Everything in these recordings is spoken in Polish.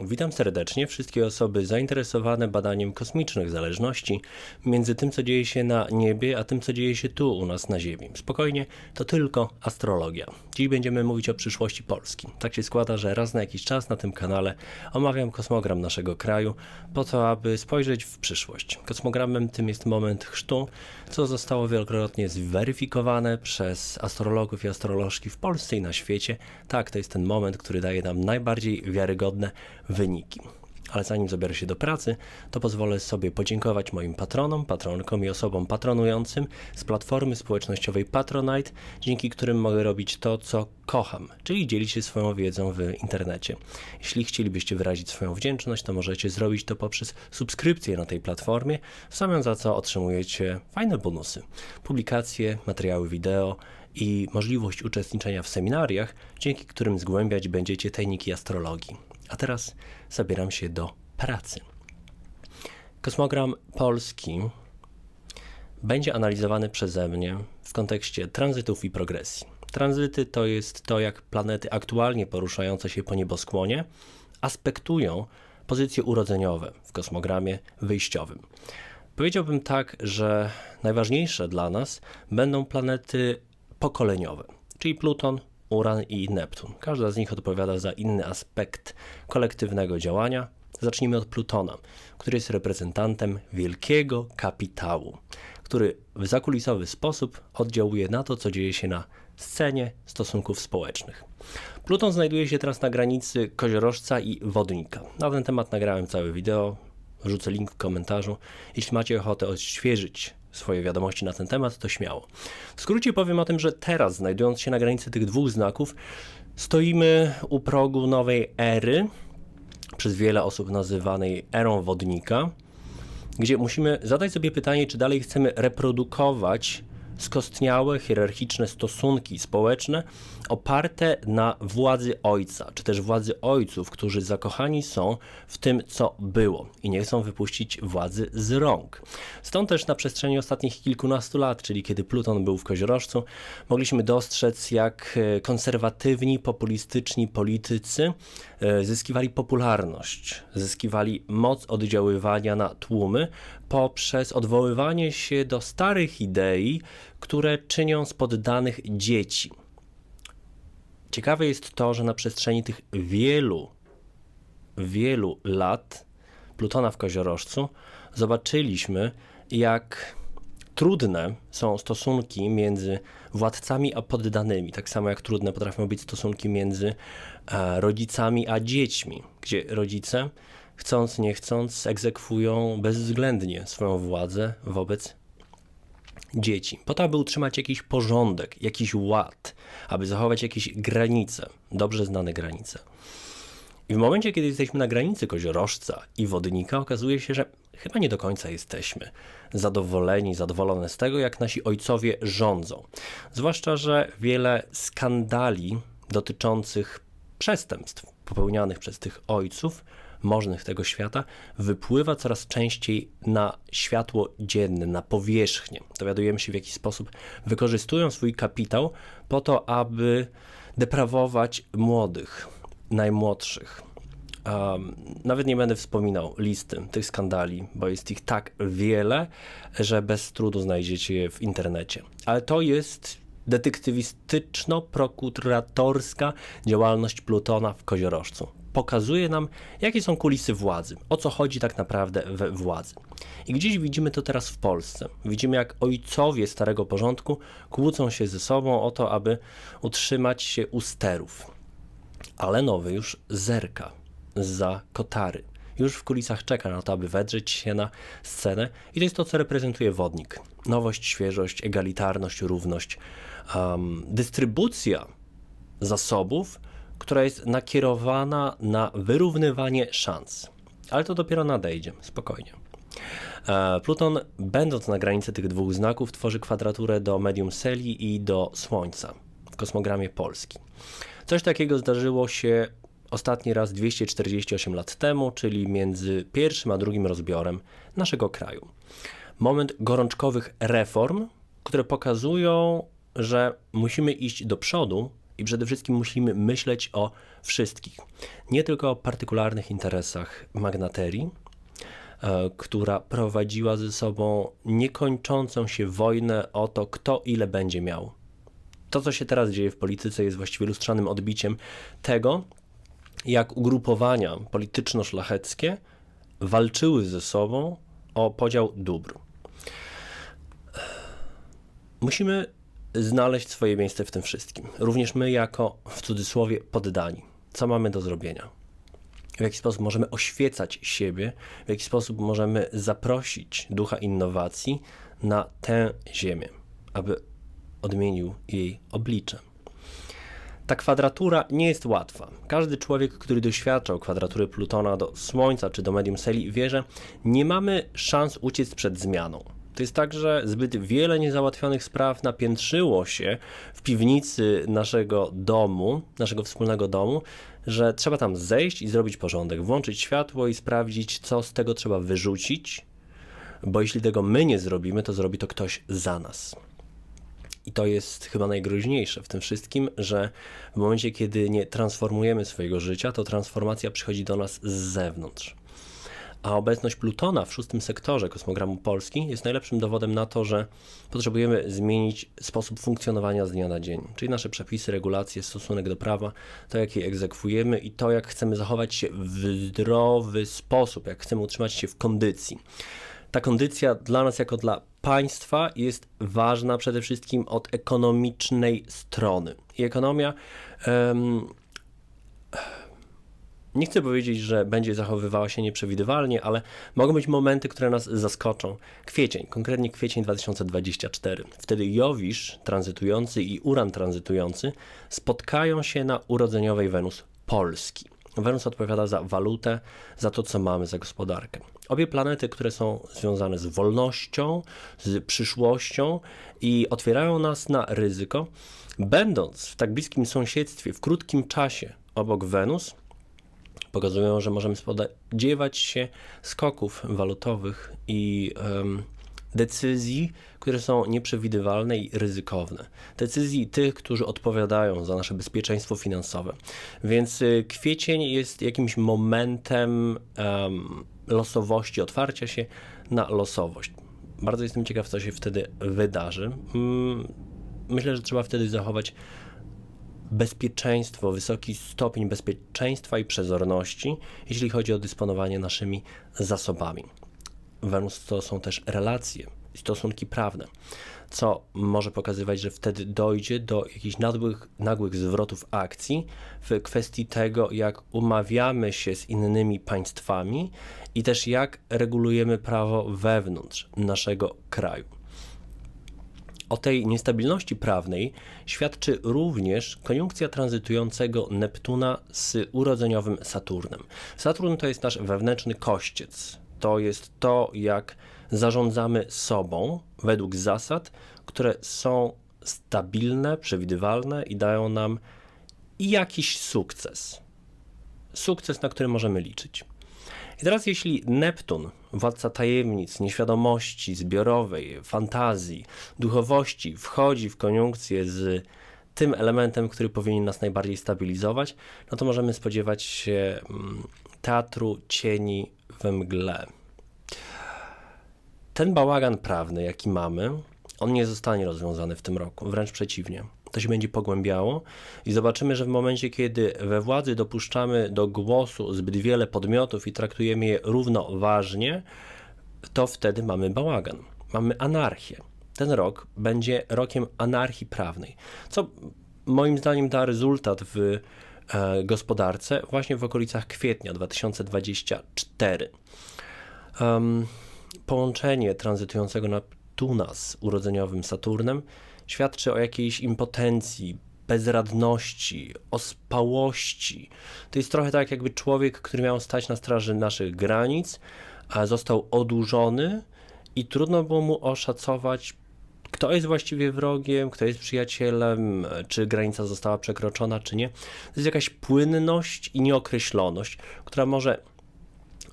Witam serdecznie wszystkie osoby zainteresowane badaniem kosmicznych zależności między tym, co dzieje się na niebie, a tym, co dzieje się tu u nas na Ziemi. Spokojnie, to tylko astrologia. Dziś będziemy mówić o przyszłości Polski. Tak się składa, że raz na jakiś czas na tym kanale omawiam kosmogram naszego kraju, po to, aby spojrzeć w przyszłość. Kosmogramem tym jest moment chrztu, co zostało wielokrotnie zweryfikowane przez astrologów i astrolożki w Polsce i na świecie. Tak, to jest ten moment, który daje nam najbardziej wiarygodne wyniki. Ale zanim zabiorę się do pracy, to pozwolę sobie podziękować moim patronom, patronkom i osobom patronującym z platformy społecznościowej Patronite, dzięki którym mogę robić to, co kocham, czyli dzielić się swoją wiedzą w internecie. Jeśli chcielibyście wyrazić swoją wdzięczność, to możecie zrobić to poprzez subskrypcję na tej platformie, w zamian za co otrzymujecie fajne bonusy, publikacje, materiały wideo, i możliwość uczestniczenia w seminariach, dzięki którym zgłębiać będziecie tajniki astrologii. A teraz zabieram się do pracy. Kosmogram polski będzie analizowany przeze mnie w kontekście tranzytów i progresji. Tranzyty to jest to, jak planety aktualnie poruszające się po nieboskłonie aspektują pozycje urodzeniowe w kosmogramie wyjściowym. Powiedziałbym tak, że najważniejsze dla nas będą planety pokoleniowe, czyli Pluton, Uran i Neptun. Każda z nich odpowiada za inny aspekt kolektywnego działania. Zacznijmy od Plutona, który jest reprezentantem wielkiego kapitału, który w zakulisowy sposób oddziałuje na to, co dzieje się na scenie stosunków społecznych. Pluton znajduje się teraz na granicy koziorożca i wodnika. Na ten temat nagrałem całe wideo, wrzucę link w komentarzu. Jeśli macie ochotę odświeżyć swoje wiadomości na ten temat, to śmiało. W skrócie powiem o tym, że teraz, znajdując się na granicy tych dwóch znaków, stoimy u progu nowej ery, przez wiele osób nazywanej erą wodnika, gdzie musimy zadać sobie pytanie, czy dalej chcemy reprodukować skostniałe, hierarchiczne stosunki społeczne oparte na władzy ojca, czy też władzy ojców, którzy zakochani są w tym, co było i nie chcą wypuścić władzy z rąk. Stąd też na przestrzeni ostatnich kilkunastu lat, czyli kiedy Pluton był w Koziorożcu, mogliśmy dostrzec, jak e, konserwatywni, populistyczni politycy e, zyskiwali popularność, zyskiwali moc oddziaływania na tłumy poprzez odwoływanie się do starych idei, które czynią z poddanych dzieci. Ciekawe jest to, że na przestrzeni tych wielu, wielu lat Plutona w Koziorożcu zobaczyliśmy, jak trudne są stosunki między władcami a poddanymi, tak samo jak trudne potrafią być stosunki między e, rodzicami a dziećmi, gdzie rodzice chcąc nie chcąc egzekwują bezwzględnie swoją władzę wobec dzieci, po to, aby utrzymać jakiś porządek, jakiś ład, aby zachować jakieś granice, dobrze znane granice. I w momencie, kiedy jesteśmy na granicy koziorożca i wodnika, okazuje się, że chyba nie do końca jesteśmy zadowoleni, zadowolone z tego, jak nasi ojcowie rządzą. Zwłaszcza, że wiele skandali dotyczących przestępstw popełnianych przez tych ojców możnych tego świata wypływa coraz częściej na światło dzienne, na powierzchnię. Dowiadujemy się, w jaki sposób wykorzystują swój kapitał po to, aby deprawować młodych, najmłodszych. Um, nawet nie będę wspominał listy tych skandali, bo jest ich tak wiele, że bez trudu znajdziecie je w internecie. Ale to jest detektywistyczno-prokuratorska działalność Plutona w Koziorożcu pokazuje nam, jakie są kulisy władzy, o co chodzi tak naprawdę we władzy. I gdzieś widzimy to teraz w Polsce. Widzimy, jak ojcowie starego porządku kłócą się ze sobą o to, aby utrzymać się u sterów. Ale nowy już zerka za kotary. Już w kulisach czeka na to, aby wedrzeć się na scenę, i to jest to, co reprezentuje wodnik. Nowość, świeżość, egalitarność, równość, um, dystrybucja zasobów która jest nakierowana na wyrównywanie szans. Ale to dopiero nadejdzie, spokojnie. E, Pluton, będąc na granicy tych dwóch znaków, tworzy kwadraturę do medium Seli i do Słońca w kosmogramie Polski. Coś takiego zdarzyło się ostatni raz 248 lat temu, czyli między pierwszym a drugim rozbiorem naszego kraju. Moment gorączkowych reform, które pokazują, że musimy iść do przodu I przede wszystkim musimy myśleć o wszystkich. Nie tylko o partykularnych interesach magnaterii, e, która prowadziła ze sobą niekończącą się wojnę o to, kto ile będzie miał. To, co się teraz dzieje w polityce, jest właściwie lustrzanym odbiciem tego, jak ugrupowania polityczno-szlacheckie walczyły ze sobą o podział dóbr. Musimy znaleźć swoje miejsce w tym wszystkim. Również my, jako w cudzysłowie poddani. Co mamy do zrobienia? W jaki sposób możemy oświecać siebie, w jaki sposób możemy zaprosić ducha innowacji na tę ziemię, aby odmienił jej oblicze. Ta kwadratura nie jest łatwa. Każdy człowiek, który doświadczał kwadratury Plutona do Słońca czy do medium Seli, wie, że nie mamy szans uciec przed zmianą. To jest tak, że zbyt wiele niezałatwionych spraw napiętrzyło się w piwnicy naszego domu, naszego wspólnego domu, że trzeba tam zejść i zrobić porządek, włączyć światło i sprawdzić, co z tego trzeba wyrzucić, bo jeśli tego my nie zrobimy, to zrobi to ktoś za nas. I to jest chyba najgroźniejsze w tym wszystkim, że w momencie, kiedy nie transformujemy swojego życia, to transformacja przychodzi do nas z zewnątrz. A obecność Plutona w szóstym sektorze kosmogramu Polski jest najlepszym dowodem na to, że potrzebujemy zmienić sposób funkcjonowania z dnia na dzień, czyli nasze przepisy, regulacje, stosunek do prawa, to jak je egzekwujemy i to jak chcemy zachować się w zdrowy sposób, jak chcemy utrzymać się w kondycji. Ta kondycja dla nas, jako dla państwa, jest ważna przede wszystkim od ekonomicznej strony. I ekonomia. Um, nie chcę powiedzieć, że będzie zachowywała się nieprzewidywalnie, ale mogą być momenty, które nas zaskoczą. Kwiecień, konkretnie kwiecień 2024. Wtedy Jowisz tranzytujący i Uran tranzytujący spotkają się na urodzeniowej Wenus Polski. Wenus odpowiada za walutę, za to, co mamy, za gospodarkę. Obie planety, które są związane z wolnością, z przyszłością i otwierają nas na ryzyko, będąc w tak bliskim sąsiedztwie, w krótkim czasie obok Wenus, pokazują, że możemy spodziewać się skoków walutowych i um, decyzji, które są nieprzewidywalne i ryzykowne. Decyzji tych, którzy odpowiadają za nasze bezpieczeństwo finansowe. Więc y, kwiecień jest jakimś momentem um, losowości, otwarcia się na losowość. Bardzo jestem ciekaw, co się wtedy wydarzy. Mm, myślę, że trzeba wtedy zachować bezpieczeństwo, wysoki stopień bezpieczeństwa i przezorności, jeśli chodzi o dysponowanie naszymi zasobami. Wenus to są też relacje i stosunki prawne, co może pokazywać, że wtedy dojdzie do jakichś nagłych, nagłych zwrotów akcji w kwestii tego, jak umawiamy się z innymi państwami i też jak regulujemy prawo wewnątrz naszego kraju. O tej niestabilności prawnej świadczy również koniunkcja tranzytującego Neptuna z urodzeniowym Saturnem. Saturn to jest nasz wewnętrzny kościec. To jest to, jak zarządzamy sobą według zasad, które są stabilne, przewidywalne i dają nam jakiś sukces. Sukces, na który możemy liczyć. I teraz, jeśli Neptun, władca tajemnic, nieświadomości zbiorowej, fantazji, duchowości, wchodzi w koniunkcję z tym elementem, który powinien nas najbardziej stabilizować, no to możemy spodziewać się mm, teatru cieni we mgle. Ten bałagan prawny, jaki mamy, on nie zostanie rozwiązany w tym roku, wręcz przeciwnie to się będzie pogłębiało i zobaczymy, że w momencie, kiedy we władzy dopuszczamy do głosu zbyt wiele podmiotów i traktujemy je równoważnie, to wtedy mamy bałagan, mamy anarchię. Ten rok będzie rokiem anarchii prawnej, co moim zdaniem da rezultat w e, gospodarce właśnie w okolicach kwietnia 2024. Um, połączenie tranzytującego Neptuna z urodzeniowym Saturnem świadczy o jakiejś impotencji, bezradności, ospałości. To jest trochę tak, jakby człowiek, który miał stać na straży naszych granic, a został odurzony i trudno było mu oszacować, kto jest właściwie wrogiem, kto jest przyjacielem, czy granica została przekroczona, czy nie. To jest jakaś płynność i nieokreśloność, która może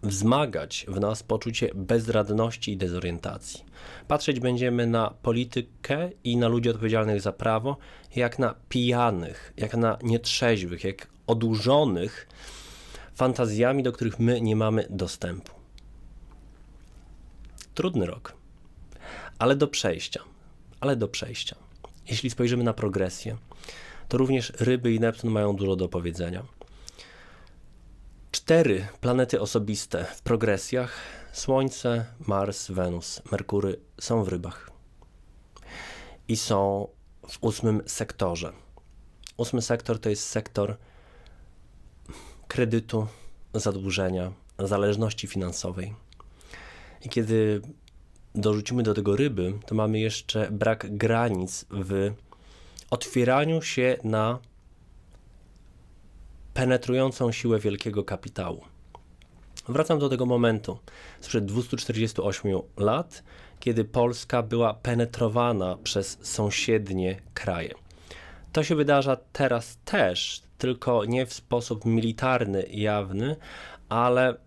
wzmagać w nas poczucie bezradności i dezorientacji. Patrzeć będziemy na politykę i na ludzi odpowiedzialnych za prawo jak na pijanych, jak na nietrzeźwych, jak odurzonych fantazjami, do których my nie mamy dostępu. Trudny rok, ale do przejścia, ale do przejścia. Jeśli spojrzymy na progresję, to również ryby i Neptun mają dużo do powiedzenia. Cztery planety osobiste w progresjach Słońce, Mars, Wenus, Merkury są w rybach i są w ósmym sektorze. Ósmy sektor to jest sektor kredytu, zadłużenia, zależności finansowej. I kiedy dorzucimy do tego ryby, to mamy jeszcze brak granic w otwieraniu się na penetrującą siłę wielkiego kapitału. Wracam do tego momentu sprzed 248 lat, kiedy Polska była penetrowana przez sąsiednie kraje. To się wydarza teraz też, tylko nie w sposób militarny, jawny, ale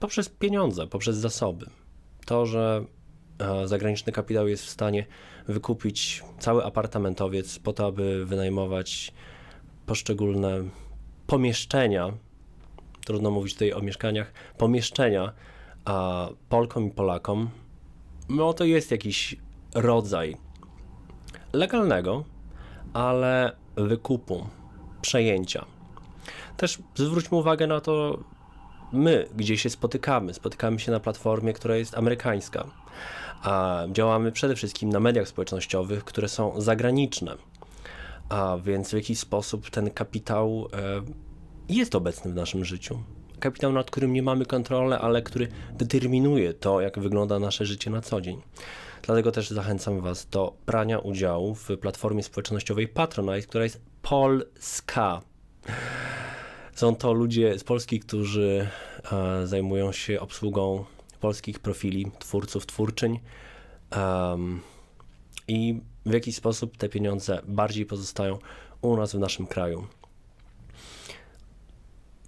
poprzez pieniądze, poprzez zasoby. To, że e, zagraniczny kapitał jest w stanie wykupić cały apartamentowiec po to, aby wynajmować poszczególne pomieszczenia, trudno mówić tutaj o mieszkaniach, pomieszczenia a Polkom i Polakom, no to jest jakiś rodzaj legalnego, ale wykupu, przejęcia. Też zwróćmy uwagę na to, my gdzie się spotykamy. Spotykamy się na platformie, która jest amerykańska, a działamy przede wszystkim na mediach społecznościowych, które są zagraniczne. A więc w jakiś sposób ten kapitał e, jest obecny w naszym życiu. Kapitał, nad którym nie mamy kontroli, ale który determinuje to, jak wygląda nasze życie na co dzień. Dlatego też zachęcam Was do brania udziału w platformie społecznościowej Patronite, która jest polska. Są to ludzie z Polski, którzy e, zajmują się obsługą polskich profili twórców, twórczyń. Um, I w jakiś sposób te pieniądze bardziej pozostają u nas w naszym kraju.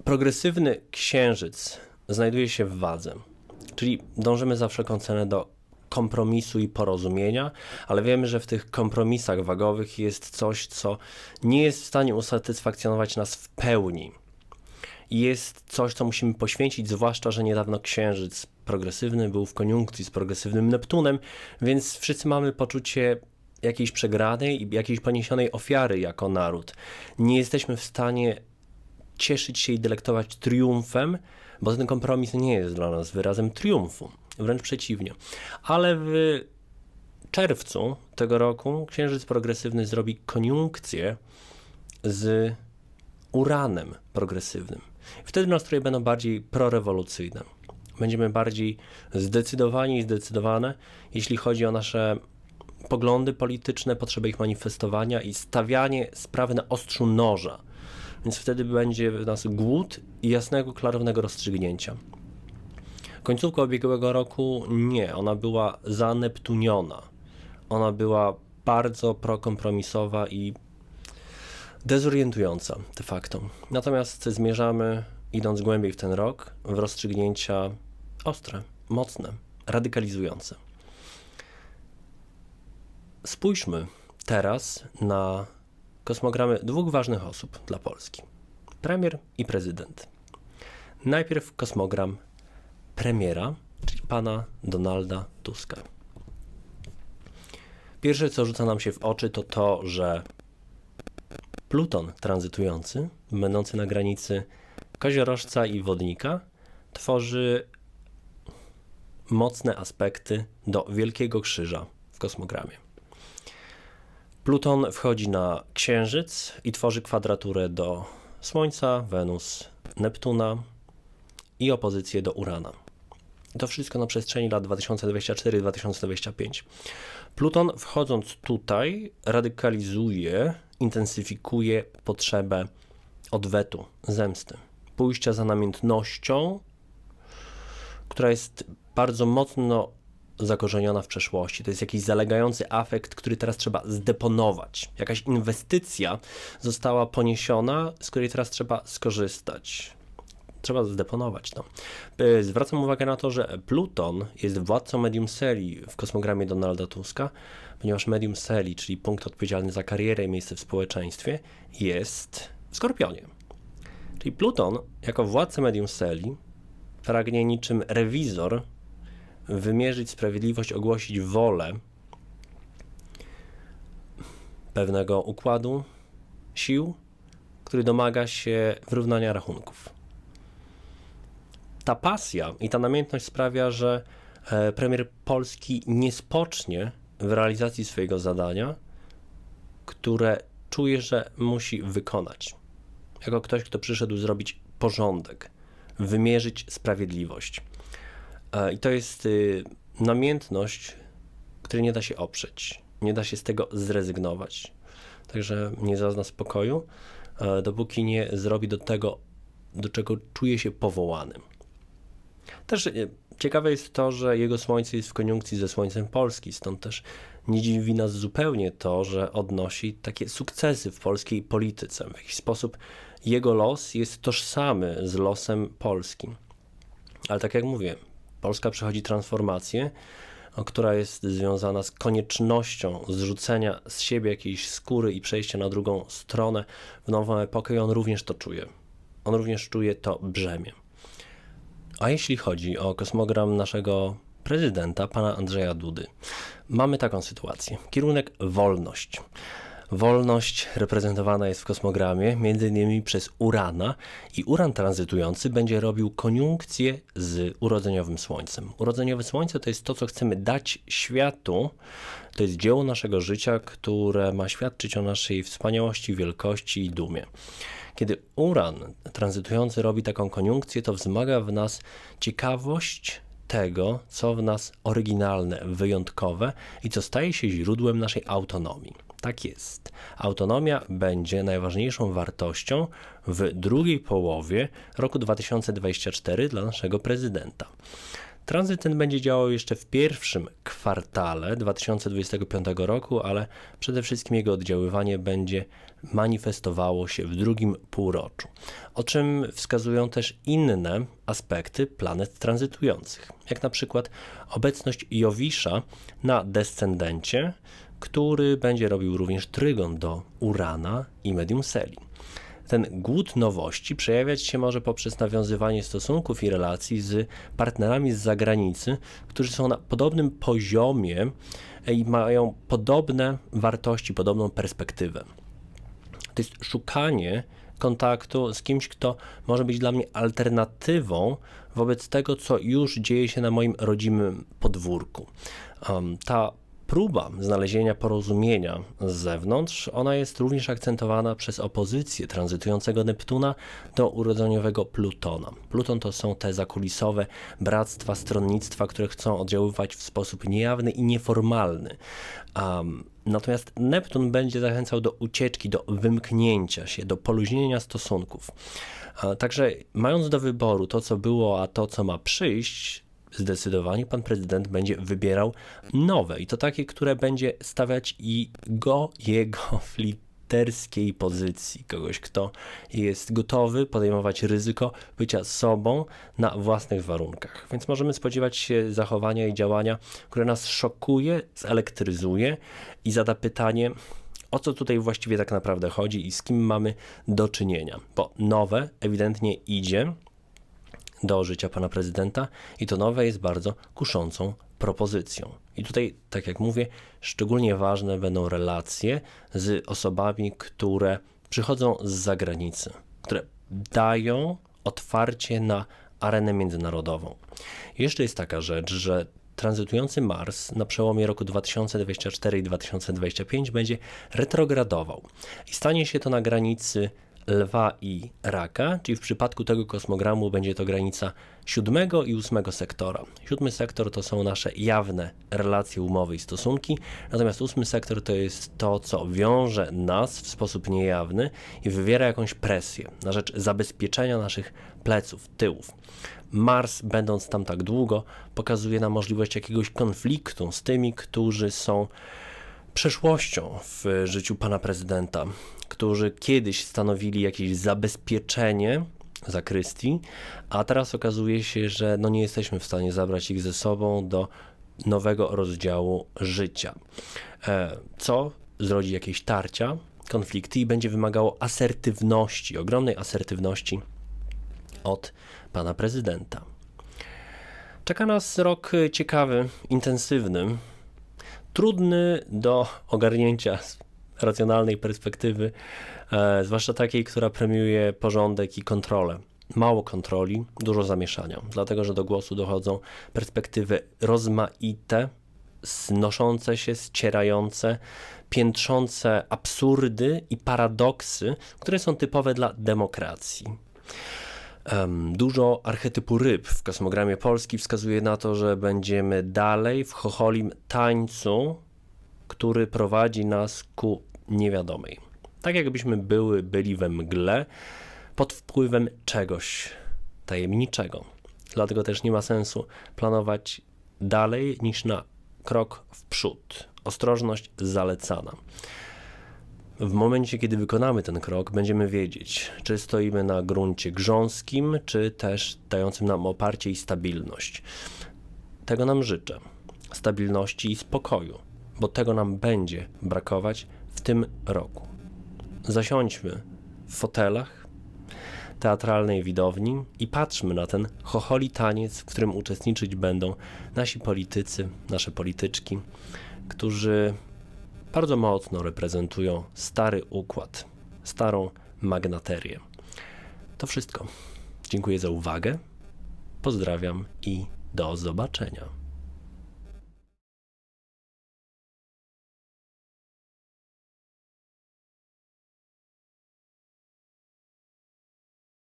Progresywny księżyc znajduje się w wadze, czyli dążymy za wszelką cenę do kompromisu i porozumienia, ale wiemy, że w tych kompromisach wagowych jest coś, co nie jest w stanie usatysfakcjonować nas w pełni. Jest coś, co musimy poświęcić, zwłaszcza, że niedawno księżyc progresywny był w koniunkcji z progresywnym Neptunem, więc wszyscy mamy poczucie jakiejś przegranej i jakiejś poniesionej ofiary jako naród. Nie jesteśmy w stanie cieszyć się i delektować triumfem, bo ten kompromis nie jest dla nas wyrazem triumfu, wręcz przeciwnie. Ale w czerwcu tego roku Księżyc Progresywny zrobi koniunkcję z Uranem Progresywnym. Wtedy nastroje będą bardziej prorewolucyjne. Będziemy bardziej zdecydowani i zdecydowane, jeśli chodzi o nasze poglądy polityczne, potrzeby ich manifestowania i stawianie sprawy na ostrzu noża więc wtedy będzie w nas głód i jasnego, klarownego rozstrzygnięcia. Końcówka ubiegłego roku nie, ona była zaneptuniona. Ona była bardzo prokompromisowa i dezorientująca de facto. Natomiast zmierzamy, idąc głębiej w ten rok, w rozstrzygnięcia ostre, mocne, radykalizujące. Spójrzmy teraz na kosmogramy dwóch ważnych osób dla Polski: premier i prezydent. Najpierw kosmogram premiera, czyli pana Donalda Tuska. Pierwsze, co rzuca nam się w oczy, to to, że Pluton tranzytujący, będący na granicy koziorożca i wodnika, tworzy mocne aspekty do Wielkiego Krzyża w kosmogramie. Pluton wchodzi na Księżyc i tworzy kwadraturę do Słońca, Wenus, Neptuna i opozycję do Urana. To wszystko na przestrzeni lat 2024-2025. Pluton wchodząc tutaj radykalizuje, intensyfikuje potrzebę odwetu, zemsty, pójścia za namiętnością, która jest bardzo mocno zakorzeniona w przeszłości. To jest jakiś zalegający afekt, który teraz trzeba zdeponować. Jakaś inwestycja została poniesiona, z której teraz trzeba skorzystać. Trzeba zdeponować to. Y, Zwracam uwagę na to, że Pluton jest władcą medium serii w kosmogramie Donalda Tuska, ponieważ medium serii, czyli punkt odpowiedzialny za karierę i miejsce w społeczeństwie, jest w Skorpionie. Czyli Pluton, jako władca medium serii, pragnie niczym rewizor wymierzyć sprawiedliwość, ogłosić wolę pewnego układu sił, który domaga się wyrównania rachunków. Ta pasja i ta namiętność sprawia, że e, premier Polski nie spocznie w realizacji swojego zadania, które czuje, że musi wykonać. Jako ktoś, kto przyszedł zrobić porządek, wymierzyć sprawiedliwość. E, I to jest y, namiętność, której nie da się oprzeć, nie da się z tego zrezygnować. Także nie zazna spokoju, e, dopóki nie zrobi do tego, do czego czuje się powołanym. Też y, ciekawe jest to, że jego słońce jest w koniunkcji ze słońcem Polski, stąd też nie dziwi nas zupełnie to, że odnosi takie sukcesy w polskiej polityce. W jakiś sposób jego los jest tożsamy z losem Polski. Ale tak jak mówię, Polska przechodzi transformację, która jest związana z koniecznością zrzucenia z siebie jakiejś skóry i przejścia na drugą stronę w nową epokę i on również to czuje. On również czuje to brzemię. A jeśli chodzi o kosmogram naszego prezydenta, pana Andrzeja Dudy, mamy taką sytuację. Kierunek wolność. Wolność reprezentowana jest w kosmogramie m.in. przez Urana i Uran tranzytujący będzie robił koniunkcję z urodzeniowym Słońcem. Urodzeniowe Słońce to jest to, co chcemy dać światu. To jest dzieło naszego życia, które ma świadczyć o naszej wspaniałości, wielkości i dumie. Kiedy Uran tranzytujący robi taką koniunkcję, to wzmaga w nas ciekawość tego, co w nas oryginalne, wyjątkowe i co staje się źródłem naszej autonomii. Tak jest. Autonomia będzie najważniejszą wartością w drugiej połowie roku 2024 dla naszego prezydenta. Tranzyt ten będzie działał jeszcze w pierwszym kwartale 2025 roku, ale przede wszystkim jego oddziaływanie będzie manifestowało się w drugim półroczu, o czym wskazują też inne aspekty planet tranzytujących, jak na przykład obecność Jowisza na descendencie, który będzie robił również trygon do Urana i medium Seli. Ten głód nowości przejawiać się może poprzez nawiązywanie stosunków i relacji z partnerami z zagranicy, którzy są na podobnym poziomie i mają podobne wartości, podobną perspektywę. To jest szukanie kontaktu z kimś, kto może być dla mnie alternatywą wobec tego, co już dzieje się na moim rodzimym podwórku. Um, ta próba znalezienia porozumienia z zewnątrz, ona jest również akcentowana przez opozycję tranzytującego Neptuna do urodzeniowego Plutona. Pluton to są te zakulisowe bractwa, stronnictwa, które chcą oddziaływać w sposób niejawny i nieformalny. Um, Natomiast Neptun będzie zachęcał do ucieczki, do wymknięcia się, do poluźnienia stosunków. Także mając do wyboru to, co było, a to, co ma przyjść, zdecydowanie pan prezydent będzie wybierał nowe i to takie, które będzie stawiać i go, jego w liderskiej pozycji. Kogoś, kto jest gotowy podejmować ryzyko bycia sobą na własnych warunkach. Więc możemy spodziewać się zachowania i działania, które nas szokuje, zelektryzuje i zada pytanie, o co tutaj właściwie tak naprawdę chodzi i z kim mamy do czynienia. Bo nowe ewidentnie idzie, do życia pana prezydenta i to nowe jest bardzo kuszącą propozycją. I tutaj, tak jak mówię, szczególnie ważne będą relacje z osobami, które przychodzą z zagranicy, które dają otwarcie na arenę międzynarodową. Jeszcze jest taka rzecz, że tranzytujący Mars na przełomie roku 2024 i 2025 będzie retrogradował i stanie się to na granicy Lwa i Raka, czyli w przypadku tego kosmogramu będzie to granica siódmego i ósmego sektora. Siódmy sektor to są nasze jawne relacje, umowy i stosunki, natomiast ósmy sektor to jest to, co wiąże nas w sposób niejawny i wywiera jakąś presję na rzecz zabezpieczenia naszych pleców, tyłów. Mars, będąc tam tak długo, pokazuje nam możliwość jakiegoś konfliktu z tymi, którzy są przeszłością w życiu pana prezydenta, którzy kiedyś stanowili jakieś zabezpieczenie zakrystii, a teraz okazuje się, że no nie jesteśmy w stanie zabrać ich ze sobą do nowego rozdziału życia. E, Co zrodzi jakieś tarcia, konflikty i będzie wymagało asertywności, ogromnej asertywności od pana prezydenta. Czeka nas rok ciekawy, intensywny, trudny do ogarnięcia racjonalnej perspektywy, e, zwłaszcza takiej, która premiuje porządek i kontrolę. Mało kontroli, dużo zamieszania, dlatego że do głosu dochodzą perspektywy rozmaite, znoszące się, ścierające, piętrzące absurdy i paradoksy, które są typowe dla demokracji. Em, Dużo archetypu ryb w kosmogramie Polski wskazuje na to, że będziemy dalej w chocholim tańcu, który prowadzi nas ku niewiadomej. Tak jakbyśmy były, byli we mgle pod wpływem czegoś tajemniczego. Dlatego też nie ma sensu planować dalej niż na krok w przód. Ostrożność zalecana. W momencie, kiedy wykonamy ten krok, będziemy wiedzieć, czy stoimy na gruncie grząskim, czy też dającym nam oparcie i stabilność. Tego nam życzę. Stabilności i spokoju, bo tego nam będzie brakować tym roku. Zasiądźmy w fotelach teatralnej widowni i patrzmy na ten chocholi taniec, w którym uczestniczyć będą nasi politycy, nasze polityczki, którzy bardzo mocno reprezentują stary układ, starą magnaterię. To wszystko. Dziękuję za uwagę. Pozdrawiam i do zobaczenia.